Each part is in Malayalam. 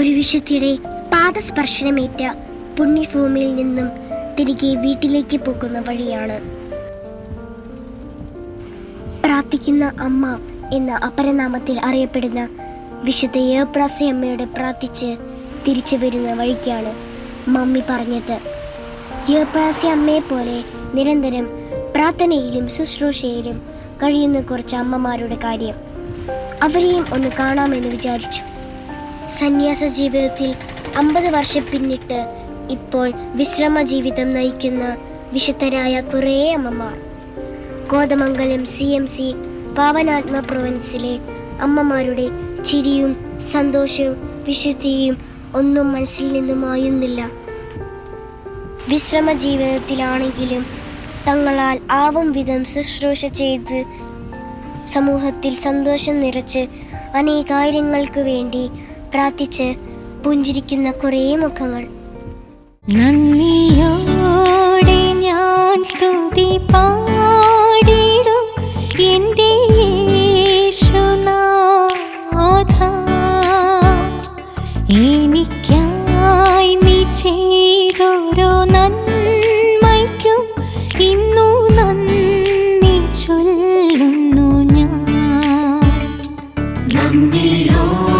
ഒരു വിശുദ്ധിയുടെ പാദസ്പർശനമേറ്റ പുണ്യഭൂമിയിൽ നിന്നും തിരികെ വീട്ടിലേക്ക് പോകുന്ന വഴിയാണ്. പ്രാർത്ഥിക്കുന്ന അമ്മ എന്ന അപരനാമത്തിൽ അറിയപ്പെടുന്ന വിശുദ്ധ യേപ്രാസയമ്മയോട് പ്രാർത്ഥിച്ച് തിരിച്ചു വരുന്ന വഴിക്കാണ് മമ്മി പറഞ്ഞത്. യേപ്രാസയമ്മയെ പോലെ നിരന്തരം പ്രാർത്ഥനയിലും ശുശ്രൂഷയിലും കഴിയുന്ന കുറച്ച് അമ്മമാരുടെ കാര്യം അവരെയും ഒന്ന് കാണാമെന്ന് വിചാരിച്ചു. സന്യാസ ജീവിതത്തിൽ അമ്പത് വർഷം പിന്നിട്ട് ഇപ്പോൾ വിശ്രമ ജീവിതം നയിക്കുന്ന വിശുദ്ധരായ കുറേ അമ്മമാർ. Kothamangalam C M C Pavanatma പ്രൊവൻസിലെ അമ്മമാരുടെ ചിരിയും സന്തോഷവും വിശുദ്ധിയും ഒന്നും മനസ്സിൽ നിന്നും മായുന്നില്ല വിശ്രമ ജീവിതത്തിലാണെങ്കിലും തങ്ങളാൽ ആവും വിധം ശുശ്രൂഷ ചെയ്ത് സമൂഹത്തിൽ സന്തോഷം നിറച്ച് അനേകാര്യങ്ങൾക്ക് വേണ്ടി പ്രാർത്ഥിച്ച് പുഞ്ചിരിക്കുന്ന കുറേ മുഖങ്ങൾ. നന്ദിയോടെ ഞാൻ സ്തുതി പാടിടും എന്റെ യേശുനാഥ. എനിക്കായി നീ ചെയ്തോരോ നന്മയ്ക്കും ഇന്നു നന്ദി ചൊല്ലുന്നു ഞാൻ. നന്ദിയോടെ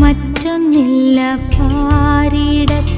മറ്റൊന്നില്ല പാരിടത്തിൽ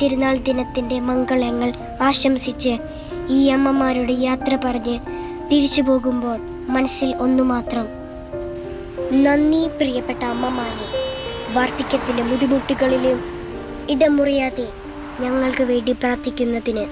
തിരുനാൾ ദിനത്തിന്റെ മംഗളങ്ങൾ ആശംസിച്ച് ഈ അമ്മമാരുടെ യാത്ര പറഞ്ഞ് തിരിച്ചു പോകുമ്പോൾ മനസ്സിൽ ഒന്നു മാത്രം നന്ദി പ്രിയപ്പെട്ട അമ്മമാരെ വാർദ്ധക്യത്തിന്റെ ബുദ്ധിമുട്ടുകളിലും ഇടമുറിയാതെ ഞങ്ങൾക്ക് വേണ്ടി പ്രാർത്ഥിക്കുന്നതിന്